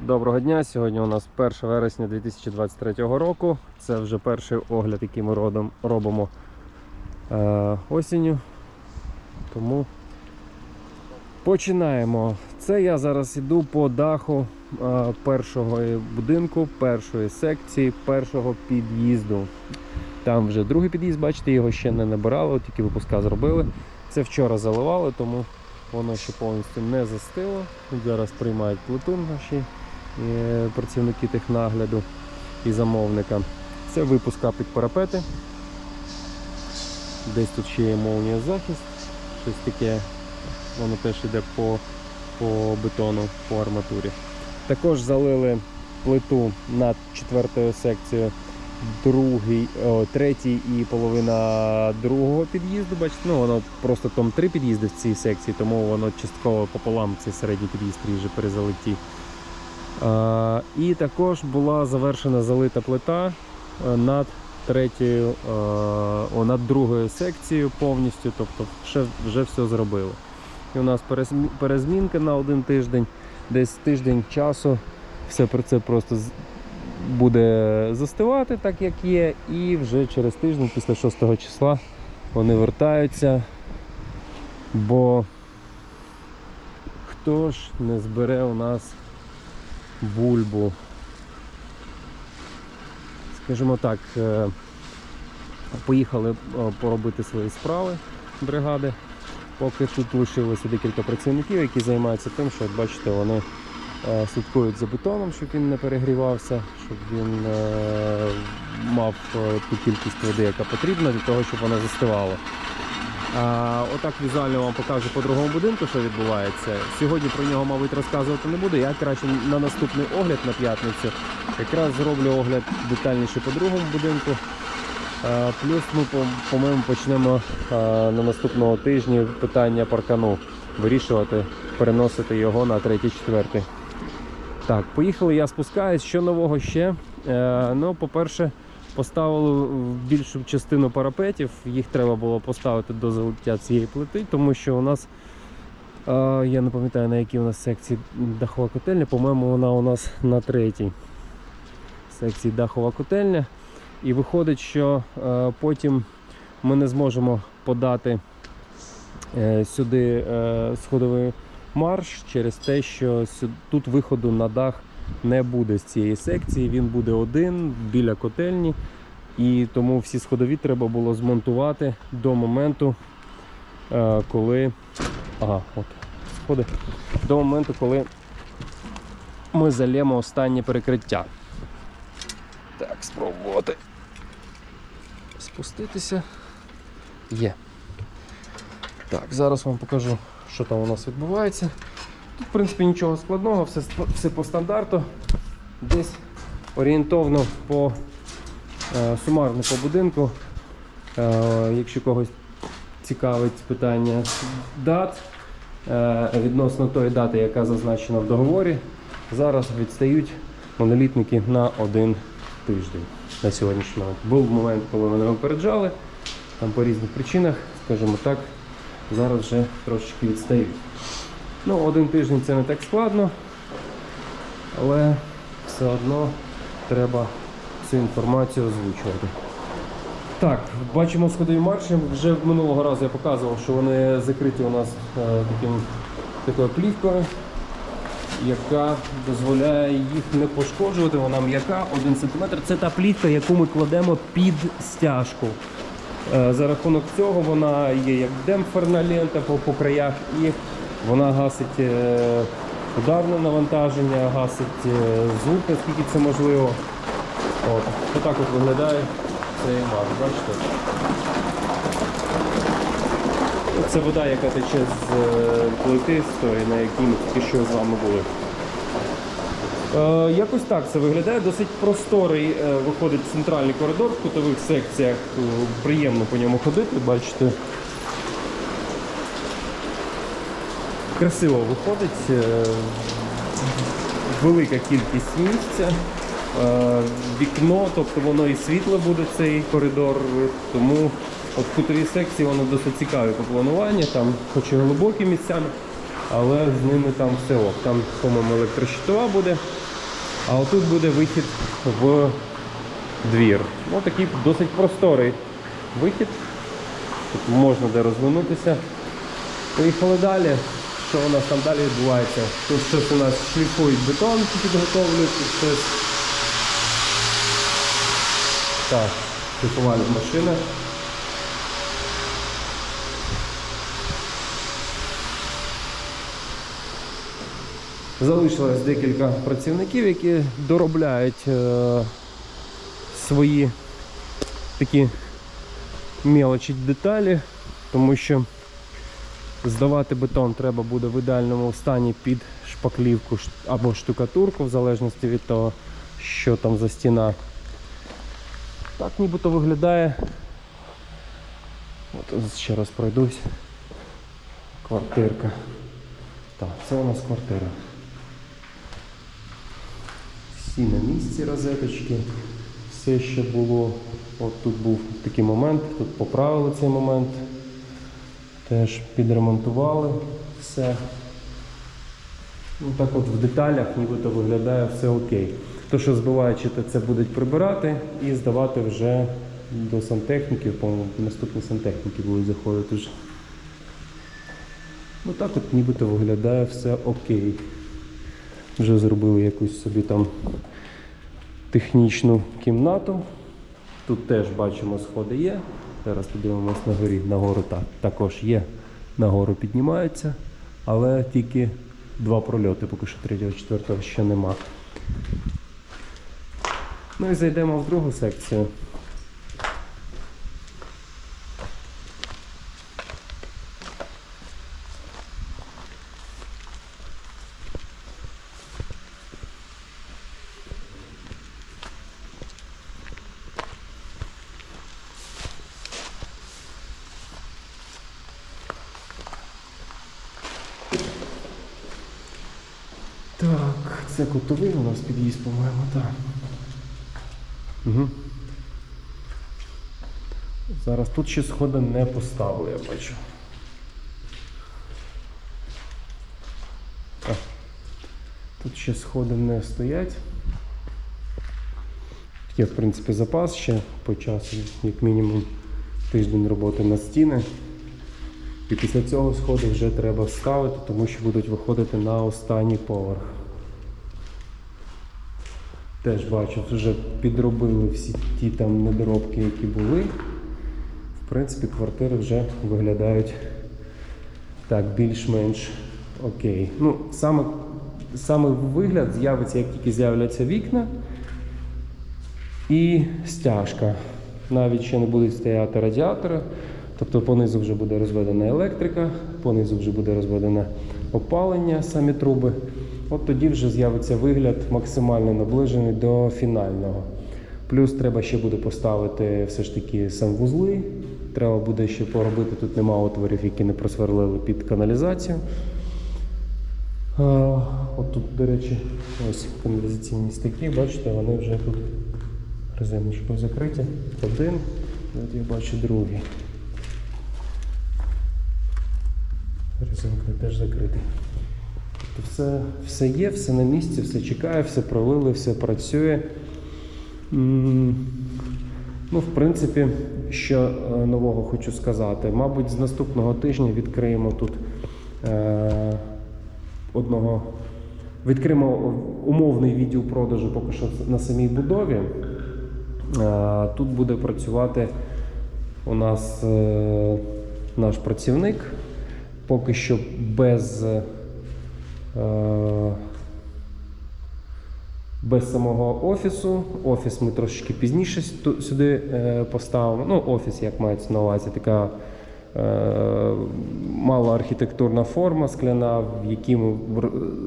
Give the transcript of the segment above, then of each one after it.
Доброго дня. Сьогодні у нас 1 вересня 2023 року. Це вже перший огляд, який ми робимо е, осінню. Тому починаємо. Це я зараз іду по даху е, першого будинку, першої секції, першого під'їзду. Там вже другий під'їзд, бачите, його ще не набирали, тільки випуска зробили. Це вчора заливали, тому воно ще повністю не застило. Зараз приймають плиту наші працівники технагляду і замовника. Це випуска під парапети. Десь тут ще є молнія захист, щось таке, воно теж йде по, по бетону, по арматурі. Також залили плиту над четвертою секцією, другий, о, третій і половина другого під'їзду. Бачите, ну воно просто там три під'їзди в цій секції, тому воно частково пополам цей середній під'їзд ріже. А, і також була завершена залита плита е, над третьою, е, о, над другою секцією повністю, тобто ще, вже все зробили. І у нас перезмінка на один тиждень, десь тиждень часу. Все про це просто буде застивати, так як є, і вже через тиждень, після 6 числа, вони вертаються. Бо хто ж не збере у нас бульбу? Скажімо так, е, поїхали е, поробити свої справи бригади. Поки тут лишилося декілька працівників, які займаються тим, що, от бачите, вони е, слідкують за бетоном, щоб він не перегрівався, щоб він мав ту кількість води, яка потрібна для того, щоб вона застивала. Отак візуально вам покажу по другому будинку, що відбувається. Сьогодні про нього, мабуть, розказувати не буду. Я краще на наступний огляд на п'ятницю якраз зроблю огляд детальніше по другому будинку. Плюс ми, по- по-моєму, почнемо на наступного тижні питання паркану вирішувати, переносити його на третій-четвертий. Так, поїхали, я спускаюсь. Що нового ще? Е, ну, по-перше, поставили більшу частину парапетів. Їх треба було поставити до залиття цієї плити, тому що у нас, я не пам'ятаю на якій у нас секції дахова котельня, по-моєму, вона у нас на третій секції дахова котельня. І виходить, що е, потім ми не зможемо подати е, сюди е, сходовий марш через те, що тут виходу на дах не буде з цієї секції. Він буде один біля котельні. І тому всі сходові треба було змонтувати до моменту, е, коли. Ага, от сходи. До моменту, коли ми залємо останнє перекриття. Так, спробувати спуститися. Є. Так, зараз вам покажу, що там у нас відбувається. Тут, в принципі, нічого складного, все, все по стандарту. Десь орієнтовно по е, сумарно по будинку. Е, якщо когось цікавить питання дат е, відносно тої дати, яка зазначена в договорі, зараз відстають монолітники на один тиждень на сьогоднішній момент. Був момент, коли вони випереджали, там по різних причинах, скажімо так, зараз вже трошечки відстають. Ну, один тиждень це не так складно, але все одно треба цю інформацію озвучувати. Так, бачимо сходові марші. Вже минулого разу я показував, що вони закриті у нас е, таким, такою плівкою, яка дозволяє їх не пошкоджувати. Вона м'яка, 1 см. Це та плівка, яку ми кладемо під стяжку. Е, За рахунок цього вона є як демпферна лента по, по краях і вона гасить е, ударне навантаження, гасить е, звук, наскільки це можливо. От. Отак от виглядає цей марш, бачите? Це вода, яка тече з е, плити з тої, на якій ми тільки що з вами були. Е, якось так це виглядає. Досить просторий е, виходить центральний коридор в кутових секціях. Приємно по ньому ходити, бачите. Красиво виходить. е, Велика кількість місця. Е, Вікно, тобто воно і світло буде цей коридор, тому от в кутовій секції воно досить цікаве по плануванню, там хоч і глибокі місцями, але з ними там все ок. Там, по-моєму, електрощитова буде, а отут буде вихід в двір. Ну, такий досить просторий вихід. Тут можна де розвинутися. Поїхали далі. Що у нас там далі відбувається? Тут щось у нас шліфують бетон, підготовлюють тут щось. Так, шліфувальна машина. Залишилось декілька працівників, які доробляють е, свої такі мелочі деталі, тому що здавати бетон треба буде в ідеальному стані під шпаклівку або штукатурку, в залежності від того, що там за стіна. Так нібито виглядає. От ще раз пройдусь. Квартирка. Так, це у нас квартира. Всі на місці розеточки. Все ще було. От тут був такий момент, тут поправили цей момент. Теж підремонтували все. Ну так от в деталях нібито виглядає все окей. То, що збиваючи, то це будуть прибирати і здавати вже до сантехніків, по-моєму, наступні сантехніки будуть заходити вже. Ну так от нібито виглядає все окей. Вже зробили якусь собі там технічну кімнату. Тут теж бачимо сходи є. Зараз подивимось на горі. Нагору так, також є. Нагору піднімаються, але тільки два прольоти, поки що третього, четвертого ще нема. Ну і зайдемо в другу секцію. Так, це кутовий у нас під'їзд, по-моєму, так. Угу. Зараз тут ще сходи не поставили, я бачу. А, тут ще сходи не стоять. Є, в принципі, запас ще по часу, як мінімум тиждень роботи на стіни. І після цього сходи вже треба ставити, тому що будуть виходити на останній поверх. Теж бачу, вже підробили всі ті там недоробки, які були. В принципі, квартири вже виглядають так, більш-менш окей. Ну, саме, саме вигляд з'явиться, як тільки з'являться вікна і стяжка. Навіть ще не будуть стояти радіатори. Тобто понизу вже буде розведена електрика, понизу вже буде розведене опалення, самі труби. От тоді вже з'явиться вигляд максимально наближений до фінального. Плюс треба ще буде поставити все ж таки санвузли. Треба буде ще поробити, тут нема отворів, які не просверлили під каналізацію. От тут, до речі, ось каналізаційні стики, бачите, вони вже тут резиночкою закриті. Один, от я бачу другий. Резинкою теж закритий. Тобто все, все є, все на місці, все чекає, все пролили, все працює. Ну, в принципі, що е, нового хочу сказати. Мабуть, з наступного тижня відкриємо тут е, одного. Відкриємо умовний відділ продажу поки що на самій будові. Е, Тут буде працювати у нас е, наш працівник. Поки що без, е, без самого офісу. Офіс ми трошечки пізніше сюди е, поставимо. Ну, офіс, як мається на увазі, така е, мала архітектурна форма скляна, в якій ми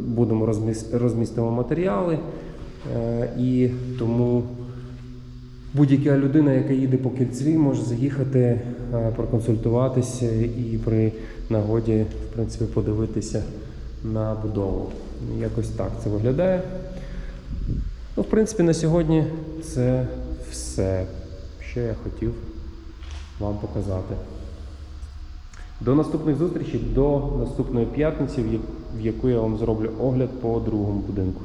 будемо розмістимо матеріали. І тому Будь-яка людина, яка їде по кільцеві, може заїхати, е, проконсультуватися і при нагоді, в принципі, подивитися на будову. Якось так це виглядає. Ну, в принципі, на сьогодні це все, що я хотів вам показати. До наступних зустрічей, до наступної п'ятниці, в яку я вам зроблю огляд по другому будинку.